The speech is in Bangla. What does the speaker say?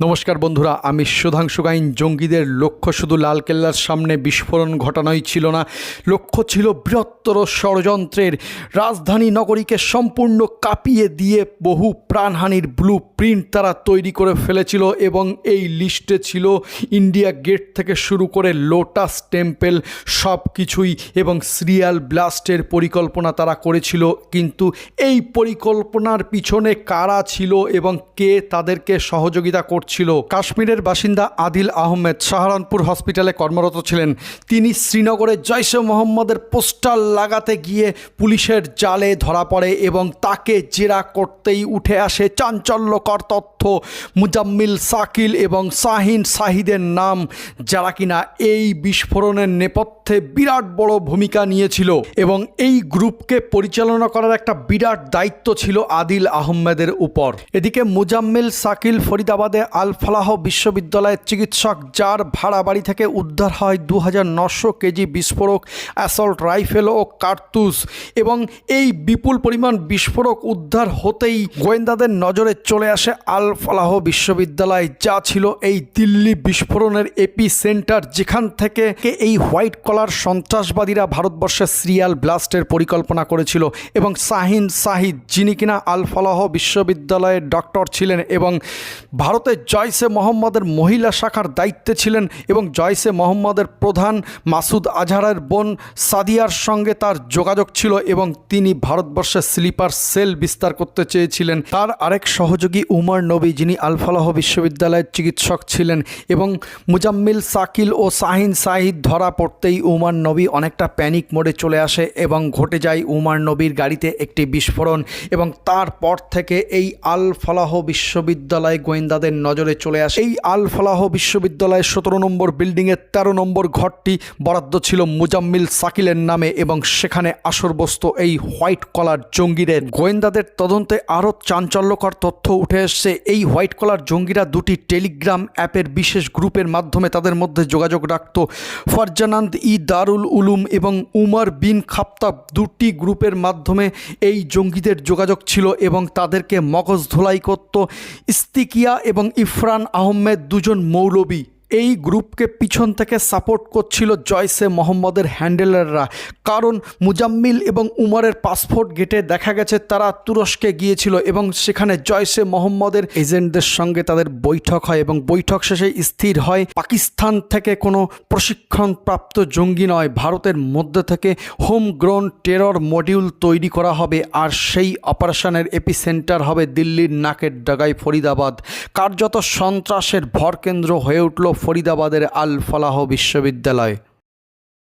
নমস্কার বন্ধুরা, আমি সুধাংশু গাইন। জঙ্গিদের লক্ষ্য শুধু লালকেল্লার সামনে বিস্ফোরণ ঘটানোই ছিল না, লক্ষ্য ছিল বৃহত্তর ষড়যন্ত্রের। রাজধানী নগরীকে সম্পূর্ণ কাঁপিয়ে দিয়ে বহু প্রাণহানির ব্লু প্রিন্ট তারা তৈরি করে ফেলেছিল এবং এই লিস্টে ছিল ইন্ডিয়া গেট থেকে শুরু করে লোটাস টেম্পেল সব কিছুই এবং সিরিয়াল ব্লাস্টের পরিকল্পনা তারা করেছিল। কিন্তু এই পরিকল্পনার পিছনে কারা ছিল এবং কে তাদেরকে সহযোগিতা করছিল কাশ্মীরের বাসিন্দা আদিল আহমেদ সাহারানপুর হসপিটালে কর্মরত ছিলেন। তিনি শ্রীনগরে জৈশে মোহাম্মদের পোস্টার লাগাতে গিয়ে পুলিশের জালে ধরা পড়ে এবং তাকে জেরা করতেই উঠে আসে চাঞ্চল্যকর তথ্য। মুজাম্মিল সাকিল এবং শাহিন শাহিদের নাম যারা কিনা এই বিস্ফোরণের নেপথ্যে বিরাট বড় ভূমিকা নিয়েছিল এবং এই গ্রুপকে পরিচালনা করার একটা বিরাট দায়িত্ব ছিল আদিল আহমেদের উপর। এদিকে মুজাম্মিল সাকিল ফরিদাবাদে আল ফালাহ বিশ্ববিদ্যালয়ের চিকিৎসক, যার ভাড়া বাড়ি থেকে উদ্ধার হয় দু কেজি বিস্ফোরক অ্যাসল্ট রাইফেল ও কার্তুস এবং এই বিপুল পরিমাণ বিস্ফোরক উদ্ধার হতেই গোয়েন্দাদের নজরে চলে আসে আল ফালাহ বিশ্ববিদ্যালয়, যা ছিল এই দিল্লি বিস্ফোরণের এপি সেন্টার যেখান থেকে এই হোয়াইট কলার সন্ত্রাসবাদীরা ভারতবর্ষের সিরিয়াল ব্লাস্টের পরিকল্পনা করেছিল এবং শাহিন শাহিদ যিনি কিনা আল ফালাহ বিশ্ববিদ্যালয়ের ডক্টর ছিলেন এবং ভারতের জয়সে মোহাম্মদের মহিলা শাখার দায়িত্বে ছিলেন এবং জয়সে মোহাম্মদের প্রধান মাসুদ আজহারের বোন সাদিয়ার সঙ্গে তার যোগাযোগ ছিল এবং তিনি ভারতবর্ষের স্লিপার সেল বিস্তার করতে চেয়েছিলেন। তার আরেক সহযোগী উমর নবী, যিনি আলফালাহ বিশ্ববিদ্যালয়ের চিকিৎসক ছিলেন এবং মুজাম্মিল সাকিল ও শাহিন সাহিদ ধরা পড়তেই উমার নবী অনেকটা প্যানিক মোডে চলে আসে এবং ঘটে যায় উমার নবীর গাড়িতে একটি বিস্ফোরণ এবং তারপর থেকে এই আল ফালাহ বিশ্ববিদ্যালয় গোয়েন্দাদের নজরে চলে আসে। এই আল ফালাহ বিশ্ববিদ্যালয়ের সতেরো নম্বর বিল্ডিংয়ের তেরো নম্বর ঘরটি বরাদ্দ ছিল মুজাম্মিল সাকিলের নামে এবং সেখানে আসর বসত এই হোয়াইট কলার জঙ্গিদের। গোয়েন্দাদের তদন্তে আরও চাঞ্চল্যকর তথ্য উঠে এসছে। এই হোয়াইট কলার জঙ্গিরা দুটি টেলিগ্রাম অ্যাপের বিশেষ গ্রুপের মাধ্যমে তাদের মধ্যে যোগাযোগ রাখত। ফরজানান্দ ই দারুল উলুম এবং উমর বিন খাপ্তাব দুটি গ্রুপের মাধ্যমে এই জঙ্গিদের যোগাযোগ ছিল এবং তাদেরকে মগজ ধোলাই করত। ইস্তিকিয়া এবং ইফরান আহমেদ দুজন মৌলবী। এই গ্রুপকে পিছন থেকে সাপোর্ট করছিল জয়সে মোহাম্মদের হ্যান্ডেলাররা। কারণ মুজাম্মিল এবং উমরের পাসপোর্ট গেটে দেখা গেছে তারা তুরস্কে গিয়েছিল এবং সেখানে জয়সে মোহাম্মদের এজেন্টদের সঙ্গে তাদের বৈঠক হয় এবং বৈঠক শেষে স্থির হয়। পাকিস্তান থেকে কোনো প্রশিক্ষণপ্রাপ্ত জঙ্গি নয়, ভারতের মধ্যে থেকে হোম গ্রোন টেরর মডিউল তৈরি করা হবে আর সেই অপারেশনের এপিসেন্টার হবে দিল্লির নাকের ডাগায় ফরিদাবাদ। কার্যত সন্ত্রাসের ভরকেন্দ্র হয়ে উঠল ফরিদাবাদের আল ফলাহ বিশ্ববিদ্যালয়।